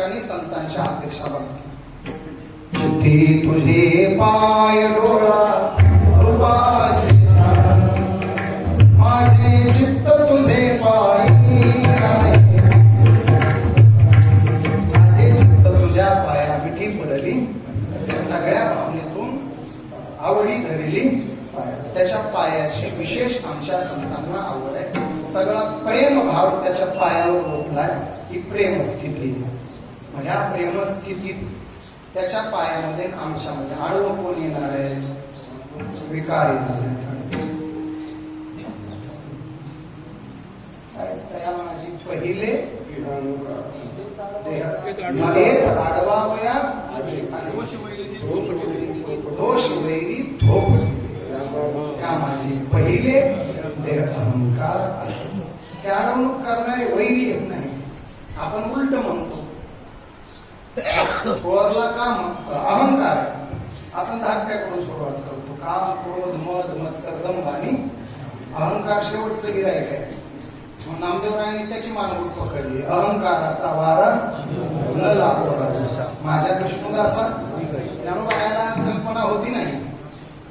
ठिकाणी संतांच्या अपेक्षा बघा तुझे पाय डोळा माझे चित्त तुझे पाय माझे चित्त तुझ्या पाया मिठी पडली सगळ्या भावनेतून आवडी धरली. त्याच्या पायाची विशेष आमच्या संतांना आवड आहे. सगळा प्रेम भाव त्याच्या पायावर ओतलाय. ही प्रेम स्थिती. ह्या प्रेमस्थितीत त्याच्या पायामध्ये आमच्यामध्ये आडवं कोण येणार आहे? विकार येणार आहे. माझी पहिले आडवा वया आणि दोष वैरी त्या माझी पहिले देह अहंकार आहे. त्या करणारे वैरी येत नाही. आपण उलट म्हणतो थोरला काम अहंकार आपण धाकट्याकडून सुरुवात करतो. काम क्रोध मध मत्सर आणि अहंकार शेवटचं गिरायक आहे. मग नामदेवरायांनी त्याची मानवून पकडली. अहंकाराचा वारा न लागो माझ्या विष्णुदासा त्यामुळे याला कल्पना होती नाही.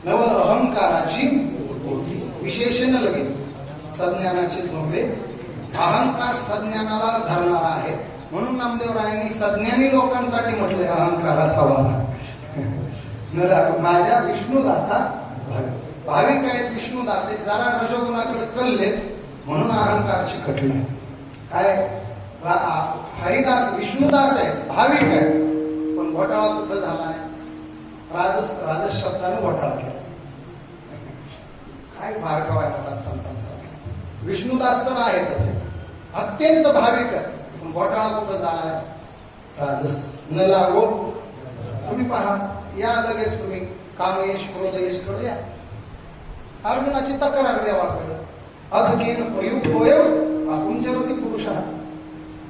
नवल अहंकाराची विशेषण लगे सज्ञानाचे झोंबे. अहंकार सज्ञानाला धरणारा आहे. म्हणून नामदेवरायांनी सज्ञानी लोकांसाठी म्हटले अहंकाराचा वारा न माझ्या विष्णुदासा भाविक. भाविक आहेत विष्णुदास? जरा रजोगुणाकडे कल्लेत म्हणून अहंकार चिकटले काय? हरिदास विष्णुदास आहे भाविक आहे पण घोटाळा कुठं झालाय? राजस राजस शब्दाने घोटाळा केला. काय भार्गव आहे मला संतांचा विष्णुदास तर आहेतच. आहे. अत्यंत भाविक आहे घोटाळा कुठं झालाय राजस. न लागो. तुम्ही पहा. या लगेच तुम्ही कामयश क्रोधयशकडे या अर्जुनाची तक्रार देवाकडे अधकेन प्रयुक्त होय. पुंजवती पुरुष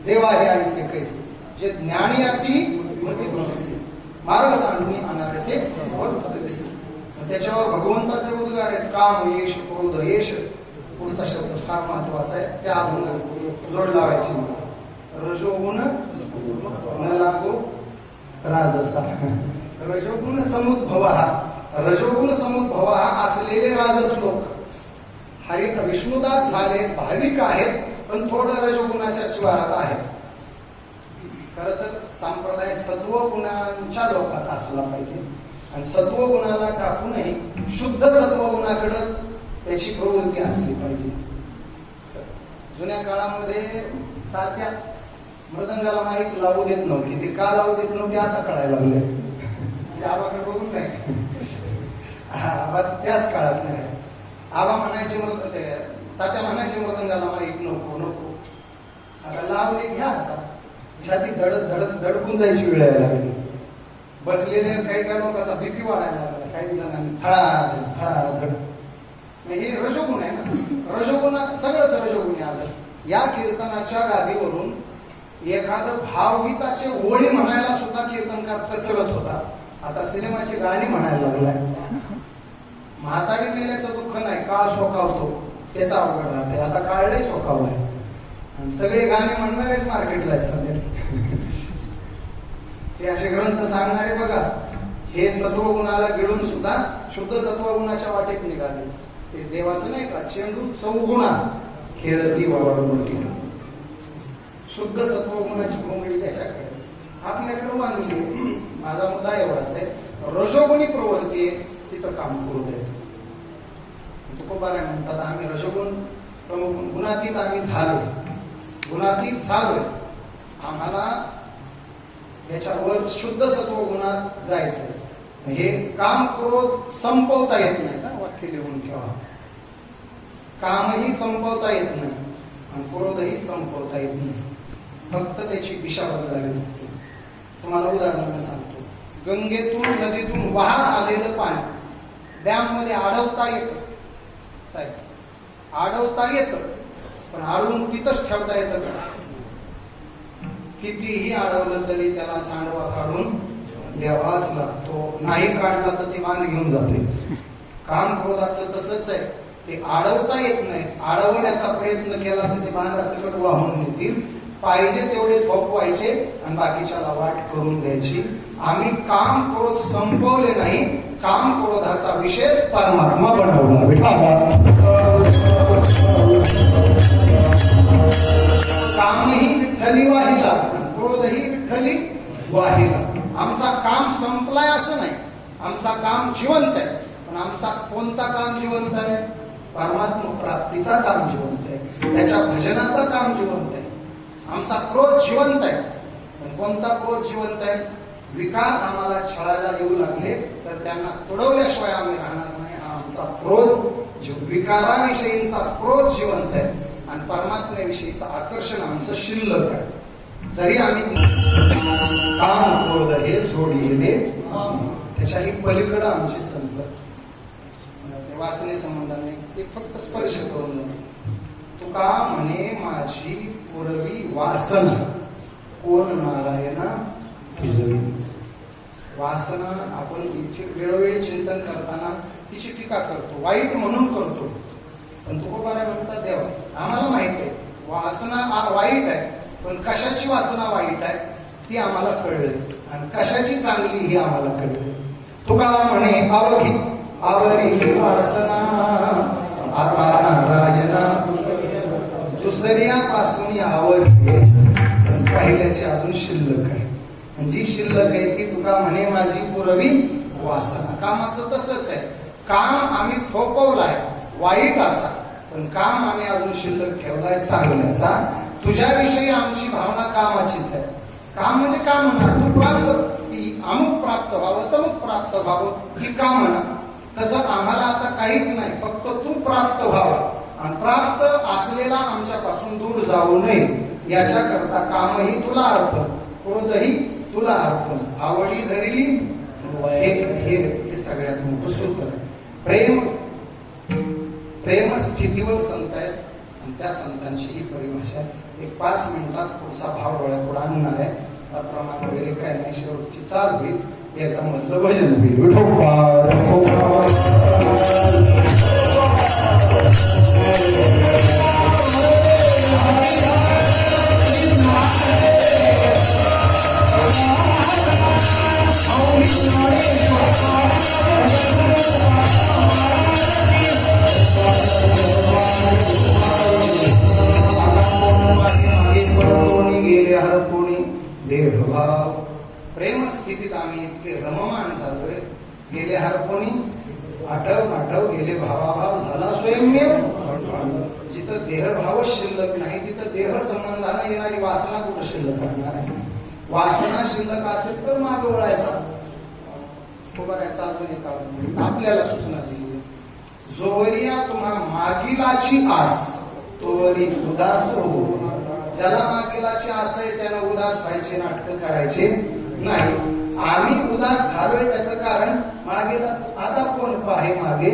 देवा हे आणि ते कैसे जे ज्ञानी असी मग ते मार्ग सांगून अनारसे वर्तते दिसे. त्याच्यावर भगवंताचे उद्गार आहेत. काम येश क्रोध येश पुढचा शब्द फार महत्त्वाचा आहे. त्या अभंगास जोड लावायची रजोगुण न लागो राजसा. रजोगुण समुद्भव. हा रजोगुण समुद्भव हा असलेले राजस लोक हरित विष्णुदास झाले भाविक आहेत पण थोडं रजोगुणाच्या शिवारात आहेत. खर तर संप्रदाय सत्व गुणांच्या लोकांचा असला पाहिजे. आणि सत्व गुणाला टाकूनही शुद्ध सत्व गुणाकडं त्याची प्रवृत्ती असली पाहिजे. जुन्या काळामध्ये तात्या मृदंगाला माईक लावू देत नव्हती. ते का लावू देत नव्हते आता कळायला लागले म्हणजे आबाकडे बघून नाही हा, आबा त्याच काळात नाही आबा म्हणायचे मृत ते तात्या म्हणायचे मृदंगाला माईक नको नको. आता लावले घ्या आता. छाती धडक धडक धडकून जायची वेळ यायला लागली. बसलेले काही काही असा बीपी वाढायला लागला. काही जणांनी थळा थळा धड. हे रजोगुण आहे ना. रजोगुण सगळंच रजोगुण आलं या कीर्तनाच्या गादीवरून एखादं भावगीताचे ओळी म्हणायला सुद्धा कीर्तनकार कचरत होता. आता सिनेमाची गाणी म्हणायला लागलाय. म्हातारी मेल्याचं दुःख नाही काळ सोकावतो त्याचा अवघड राहते. आता काळ नाही सगळे गाणे म्हणणारेच मार्केटला आहेत सध्या. ते असे ग्रंथ सांगणारे बघा हे सत्वगुणाला गिळून सुद्धा शुद्ध सत्वगुणाच्या वाटेत निघाले. ते देवाचं नाही का चेंडू चौगुणा खेळती वावडून शुद्ध सत्वगुणाची भूमी त्याच्याकडे. आपल्याकडे मानली माझा मुद्दा एवढाच आहे. रजोगुणी प्रवृत्ती आहे, तिथं काम करू दे. तुकोबाराय म्हणतात आम्ही रजोगुण गुणातीत आम्ही झालोय. गुणातीत झालोय. आम्हाला याच्यावर शुद्ध सत्व गुणात जायचंय. हे काम क्रोध संपवता येत नाही. ना वाक्य लिहून ठेवा. कामही संपवता येत नाही आणि क्रोधही संपवता येत नाही. फक्त त्याची दिशा बदलावी लागते. तुम्हाला उदाहरण सांगतो. गंगेतून नदीतून वाहत आलेलं पाणी डॅममध्ये अडवता येत. साहेब अडवता येत पण अडवून तिथंच ठेवता येतं का? कितीही अडवलं तरी त्याला सांडवा काढून द्यावाच लागतो. नाही काढला तर ते बांध घेऊन जाते. काम क्रोधाचं तसंच आहे. ते अडवता येत नाही. अडवण्याचा प्रयत्न केला तर ते बांध असं वाहून येतील पाहिजे तेवढे थोपवायचे आणि बाकीच्याला वाट करून द्यायची. आम्ही काम क्रोध संपवले नाही काम क्रोधाचा विशेष परमात्मा बनवला कामही विठ्ठली वाहिला क्रोधही विठ्ठली वाहिला. आमचा काम संपलाय असं नाही. आमचा काम जिवंत आहे. पण आमचा कोणता काम जिवंत आहे? परमात्मा प्राप्तीचा काम जिवंत आहे. त्याच्या भजनाचं काम जिवंत आहे. आमचा क्रोध जिवंत आहे. पण कोणता क्रोध जिवंत आहे? विकार आम्हाला छळायला येऊ लागले तर त्यांना तुडवल्याशिवाय आम्ही राहणार नाही. हा आमचा क्रोध जी- विकाराविषयीचा क्रोध जिवंत आहे आणि परमात्म्याविषयीचं आकर्षण आमचं शिल्लक आहे. जरी आम्ही काम क्रोध हे सोडिले त्याच्याही पलीकडं आमची संत ते वासने संबंधाने ते फक्त स्पर्श करून जातो तुका म्हणे माझी पूर्वी वासना. कोण नारायणा? तुझवी वासना आपण इथे वेळोवेळी चिंतन करताना तिची टीका करतो वाईट म्हणून करतो. पण तुकोबारा म्हणतात देवा आम्हाला माहीत आहे वासना वाईट आहे पण कशाची वासना वाईट आहे ती आम्हाला कळली. आणि कशाची चांगली ही आम्हाला कळली. तुका म्हणे अवघी आवरी वासना आता नारायणा दुसऱ्यापासून आवडते पण पहिल्याची अजून शिल्लक आहे. जी शिल्लक आहे ती तुका म्हणे माझी पुरवी वासना. कामाचं तसंच आहे. काम आम्ही थोपवलाय असा. पण काम आम्ही अजून शिल्लक ठेवलाय चांगल्याचा. तुझ्याविषयी आमची भावना कामाचीच आहे. काम म्हणजे काम म्हणा तू प्राप्त अमुक प्राप्त व्हावं तमुक प्राप्त व्हावं ही काम म्हणा. तसं आम्हाला आता काहीच नाही फक्त तू प्राप्त व्हावं. अप्राप्त असलेला आमच्यापासून दूर जाऊ नये. याच्याकरता कामही तुला अर्पण क्रोधही तुला अर्पण. आवडी धरली हे हे सगळ्यात मोठं सूत्र प्रेम प्रेम स्थितीवर संत आहेत आणि त्या संतांची ही परिभाषा एक पाच मिनिटात पुढचा भाव डोळ्यापुढे आणणार आहे. प्रमाण वगैरे काय नाही शेवटची चाल होईल. एकदम मस्त भजन होईल. विठोबा रखोबा. कोणी गेले हरपोणी देहभाव प्रेम स्थितीत आम्ही इतके रममान झालोय गेले हरपोणी आठव आठव गेले भावाभाव झाला स्वयंमेव. जिथं देहभाव शिल्लक नाही तिथं देह संबंधाने येणारी वासना कुठं शिल्लक राहणार आहे? वासना शिल्लक असेल तर माग वळायचा. उभारायचा अजून एक आपल्याला सूचना दिली. जोवरिया तुम्हा मागिलाची आस तोवरी उदास हो ज्याला मागिलाची आस आहे त्याला उदास व्हायचे नाटक करायचे नाही. आम्ही उदास झालोय त्याचं कारण मागे आता कोण पाहे मागे?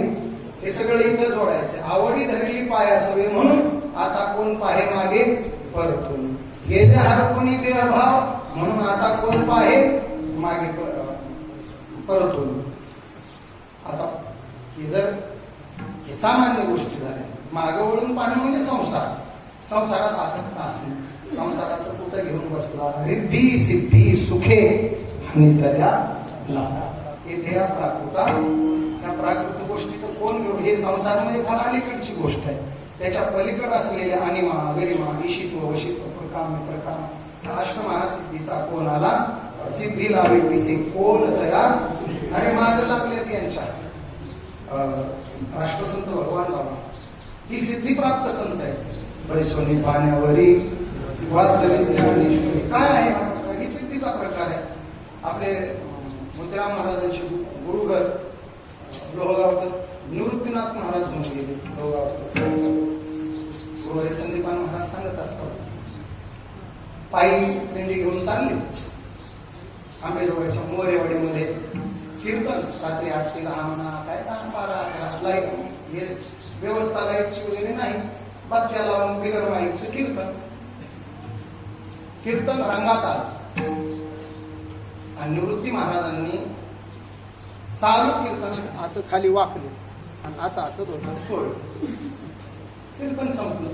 हे सगळं इथं जोडायचं. आवडी धरली पाय असावे म्हणून आता कोण पाहे मागे? परतून. गेले ते अभाव म्हणून आता कोण पाहे मागे परतून. आता हे जर हे सामान्य गोष्टी झाल्या मागे वळून पाहणं म्हणजे संसार. संसारात आसक्त असणे संसाराचं कुठं घेऊन बसला? रिद्धी सिद्धी सुखे. आणि त्याला लाभा इथे या प्राकृता या प्राकृत गोष्टीचं कोण घेऊ हे संसार म्हणजे फार अलीकडची गोष्ट आहे. त्याच्या पलीकड असलेल्या अनिमा गरिमा ईशित्व वशित्व प्रकाम प्रकाम अष्टमहा सिद्धीचा कोण आला सिद्धी लावे पिसे कोण तयार? अरे माग लागलेत यांच्या. अं, राष्ट्रसंत भगवान बाबा. ही सिद्धी प्राप्त संत आहे बैसोनी पाण्यावरी वाचली ज्ञानेश्वरी. काय आहे हा? ही सिद्धीचा प्रकार आहे आपले मोतीराम मुद्रा महाराजांचे गुरुघर लोहगावकर निवृत्तीनाथ महाराज होऊन गेले लोहगावकर. गुरुवारी संदीपान महाराज सांगत असतात. पायी दिंडी घेऊन चालली. आंबेजोगाईच्या मोरेवाडीमध्ये कीर्तन रात्री आठ ते दहा म्हणा काय दहा बारा अकरा लाइट हे व्यवस्था लाईटची वगैरे नाही. बत्त्या लावून बिगर माईकचं कीर्तन. कीर्तन रंगात आलं. आणि निवृत्ती महाराजांनी चालू कीर्तन असं खाली वाकले. आणि असं असं होतं सोड कीर्तन संपलं.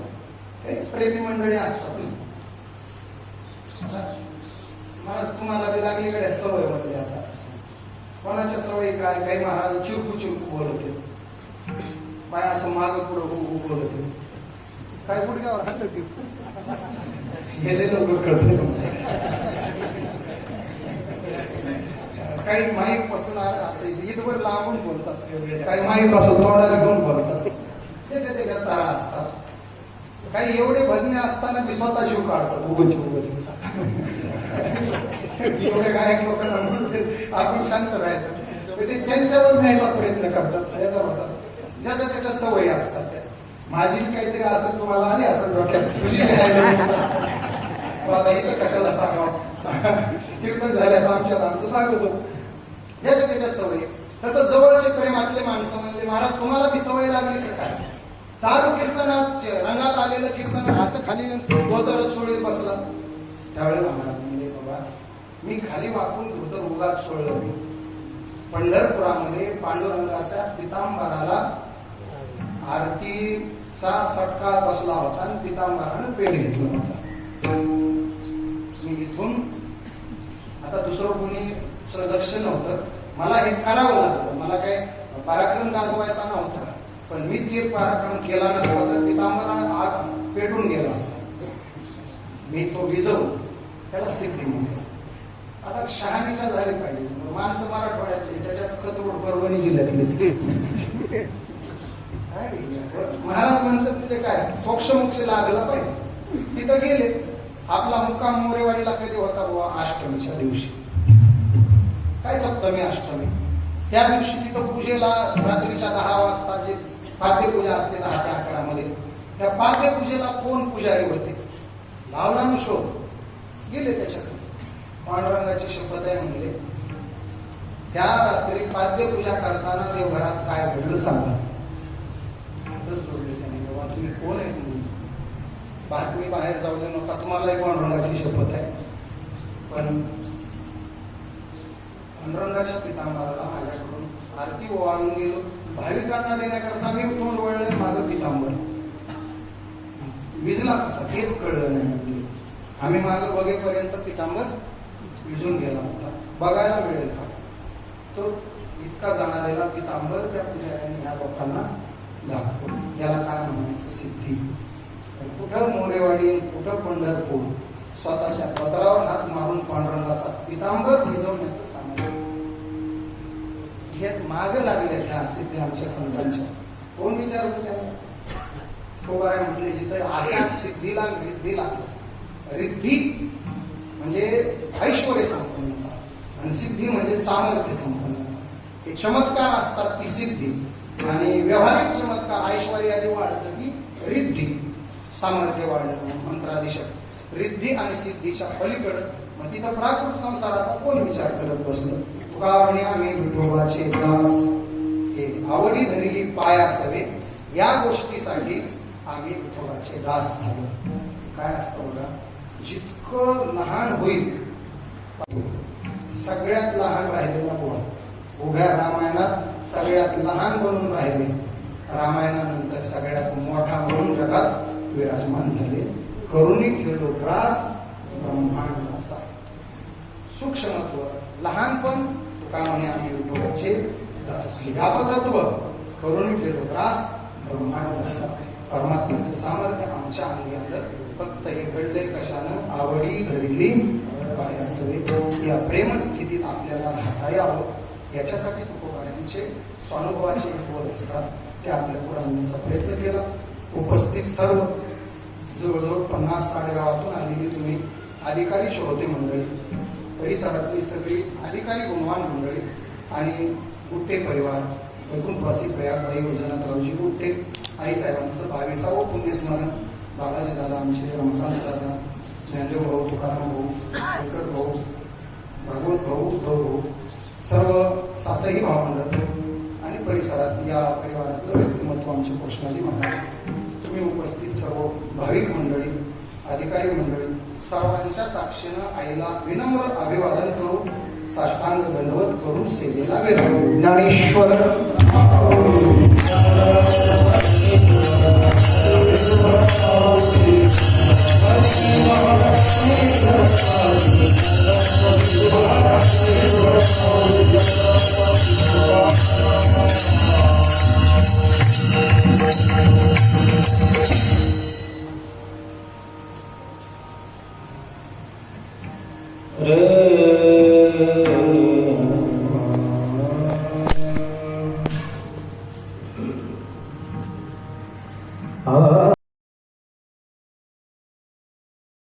प्रेमी मंडळी असतात मला तुम्हाला बी लागली कडे सवय म्हटली आता. कोणाच्या सवयी काय काही महाराज चिरकू चिरकू बोलत. होते असं माग पुढं हु बोलत. होते काय गुडघ्यावर हात हे लय कळत काही माईकपासून असं ईदवर लांबून बोलतात. काही माईकपासून तोंडाला घेऊन बोलतात. त्याच्या त्याच्यात तारा असतात. काही एवढे भजने असताना मी स्वतः जीव काढतात उगच उगच. एवढे गायक लोकांना म्हणून आपण शांत राहायचं. ते त्यांच्यावर न्यायचा प्रयत्न करतात. त्याचा होतात ज्याच्या त्याच्या सवयी असतात त्या. माझी काहीतरी असं तुम्हाला आली असं डोक्यात. तुझी हे इथं कशाला सांगावं? कीर्तन झाल्यास आमच्यात आमचं सांगत ज्या ज्याच्या त्याच्या सवयी. तसं जवळचे प्रेमातले माणसं म्हणले महाराज तुम्हाला बी सवय लागली काय? चालू कीर्तनात रंगात आलेलं कीर्तन असं खाली धोतर सोडीत बसला. त्यावेळेला महाराज म्हणले बाबा मी खाली वापरून धोतर उगात सोडलं मी पंढरपुरामध्ये पांडुरंगाच्या पितांबराला आरतीचा चटका बसला होता आणि पितांबरानं पेट घेतला होता. मी इथून आता दुसरं कोणी लक्ष नव्हतं. मला हे करावं लागलं मला काय पराक्रम गाजवायचा नव्हता. पण मी ते पराक्रम केला नसता तर आम्हाला आग पेटून गेला असता. मी तो विजवून त्याला सिद्धी म्हणायचं आता शहाणीच्या झाली पाहिजे. माणसं मराठवाड्यातली त्याच्यात खतोड परभणी जिल्ह्यातली. महाराज म्हणतात म्हणजे काय? सोक्षमोक्ष लागला पाहिजे. तिथं गेले. आपला मुक्काम मोरेवाडीला कधी होता बुवा? अष्टमीच्या दिवशी. काय सप्तमी अष्टमी? त्या दिवशी तिथं पूजेला रात्रीच्या दहा वाजता जे पाद्यपूजा असते दहा ते अकरामध्ये त्या पाद्यपूजेला कोण पुजारी होते? लावला ना शोध. गेले त्याच्याकडे पांडुरंगाची शपथ आहे म्हणले. त्या रात्री पाद्यपूजा करताना देवघरात काय घडलं सांगा. त्याने. बाबा तुम्ही कोण आहे तुम्ही? बातमी बाहेर जाऊ दे नका. तुम्हालाही पांडुरंगाची शपथ आहे. पण पांडुरंगाच्या पितांबराला माझ्याकडून आरती ओवाळून गेलो भाविकांना देण्याकरता मी उठून वळले माझं पितांबर. विजला कसा तेच कळलं नाही म्हणजे. आम्ही मागं बघेपर्यंत पितांबर विजून गेला होता. बघायला मिळेल का? तो इतका जाणारेला पितांबर त्या पुजाऱ्याने ह्या लोकांना दाखवलं याला काय म्हणायचं सिद्धी? कुठं मोरेवाडी कुठं पंढरपूर स्वतःच्या पत्रावर हात मारून पांडुरंगाचा पितांबर भिजवण्याचं हे मागे लागले ह्या सिद्धी आमच्या संतांच्या. कोण विचार त्याला? म्हटले जिथं अशा सिद्धीला रिद्धीला रिद्धी म्हणजे ऐश्वर संपन्नता आणि सिद्धी म्हणजे सामर्थ्य संपन्नता हे चमत्कार असतात ती सिद्धी. आणि व्यवहारिक चमत्कार ऐश्वर आधी वाढतं की रिद्धी. सामर्थ्य वाढणं मंत्राधीशक रिद्धी आणि सिद्धीच्या पलीकडं मग तिथं प्राकृत संसाराचा कोण विचार करत बसलं? तुका म्हणे आम्ही विठोबाचे दास हे आवडी धरली पाय असावे या गोष्टीसाठी आम्ही विठोबाचे दास झालो. काय असतं बघा जितकं लहान होईल सगळ्यात लहान राहिलेला कोण? उभ्या रामायणात सगळ्यात लहान बनून राहिले. रामायणानंतर सगळ्यात मोठा म्हणून जगात विराजमान झाले. करुणी ठेवलो त्रास ब्रह्मांडाचा. सूक्ष्मत्व लहानपण तुका म्हणे आम्ही विठोबाचे दास करून करुणी ठेवलो त्रास ब्रह्मांडाचा. परमात्म्याचं सामर्थ्य आमच्या अंगी आलं फक्त हे घडले. कशानं आवडी धरली या प्रेम स्थितीत आपल्याला राहता यावं याच्यासाठी तुकोबाऱ्यांचे स्वानुभवाचे बोल असतात. ते आपल्या पुढे आणण्याचा प्रयत्न केला. उपस्थित सर्व. जवळजवळ पन्नास साडे गावातून आलेली तुम्ही अधिकारी श्रोते मंडळी. परिसरातली सगळी अधिकारी गुणवान मंडळी आणि गुट्टे परिवार एकूण प्रसिद्ध प्रयाग योजना रावजी गुट्टे. आई साहेबांचं बावीसावं पुण्यस्मरण. बालाजी दादा आमचे रमकांत दादा ज्ञानदेव भाऊ तुकाराम भाऊ व्यंकट भाऊ भागवत भाऊ उद्धव भाऊ सर्व सातही भावंड आणि परिसरात या परिवारातलं व्यक्तिमत्व आमचे कृष्णाजी महाराज. तुम्ही उपस्थित सर्व भाविक मंडळी अधिकारी मंडळी सर्वांच्या साक्षीनं आईला विनम्र अभिवादन करून साष्टांग दंडवत करून सेवेला वेळ ज्ञानेश्वर.